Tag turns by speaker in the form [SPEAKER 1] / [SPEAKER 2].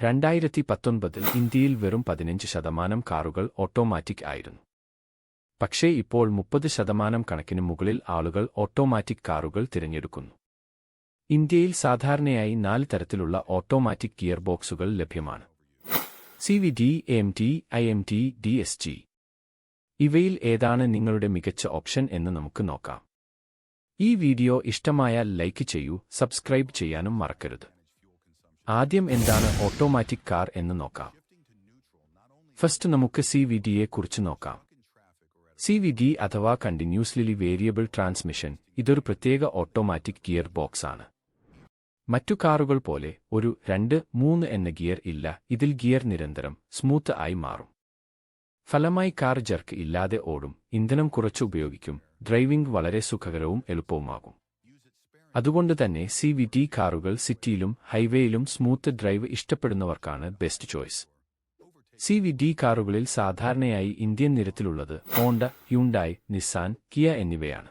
[SPEAKER 1] രണ്ടായിരത്തി പത്തൊൻപതിൽ ഇന്ത്യയിൽ വെറും പതിനഞ്ച് ശതമാനം കാറുകൾ ഓട്ടോമാറ്റിക് ആയിരുന്നു. പക്ഷേ ഇപ്പോൾ മുപ്പത് ശതമാനം കണക്കിന് മുകളിൽ ആളുകൾ ഓട്ടോമാറ്റിക് കാറുകൾ തിരഞ്ഞെടുക്കുന്നു. ഇന്ത്യയിൽ സാധാരണയായി നാല് തരത്തിലുള്ള ഓട്ടോമാറ്റിക് ഗിയർ ബോക്സുകൾ ലഭ്യമാണ് C V D M T I M T D S G ഇവയിൽ ഏതാണ് നിങ്ങളുടെ മികച്ച ഓപ്ഷൻ എന്ന് നമുക്ക് നോക്കാം. ഈ വീഡിയോ ഇഷ്ടമായാൽ ലൈക്ക് ചെയ്യൂ സബ്സ്ക്രൈബ് ചെയ്യാനും മറക്കരുത്. ആദ്യം എന്താണ് ഓട്ടോമാറ്റിക് കാർ എന്ന് നോക്കാം. ഫസ്റ്റ് നമുക്ക് സി വി ഡിയെ കുറിച്ച് നോക്കാം. സി വി ഡി അഥവാ കണ്ടിന്യൂസ്ലി വേരിയബിൾ ട്രാൻസ്മിഷൻ ഇതൊരു പ്രത്യേക ഓട്ടോമാറ്റിക് ഗിയർ ബോക്സ് ആണ്. മറ്റു കാറുകൾ പോലെ ഒരു രണ്ട് മൂന്ന് എന്ന ഗിയർ ഇല്ല ഇതിൽ ഗിയർ നിരന്തരം സ്മൂത്ത് ആയി മാറും. ഫലമായി കാർ ജർക്ക് ഇല്ലാതെ ഓടും ഇന്ധനം കുറച്ച് ഉപയോഗിക്കും ഡ്രൈവിംഗ് വളരെ സുഖകരവും എളുപ്പവുമാകും. അതുകൊണ്ട് തന്നെ സി വി ടി കാറുകൾ സിറ്റിയിലും ഹൈവേയിലും smooth drive ഇഷ്ടപ്പെടുന്നവർക്കാണ് best choice C V D കാറുകളിൽ സാധാരണയായി ഇന്ത്യൻ നിരത്തിലുള്ളത് ഹോണ്ട ഹ്യുണ്ടായ് നിസാൻ കിയ എന്നിവയാണ്.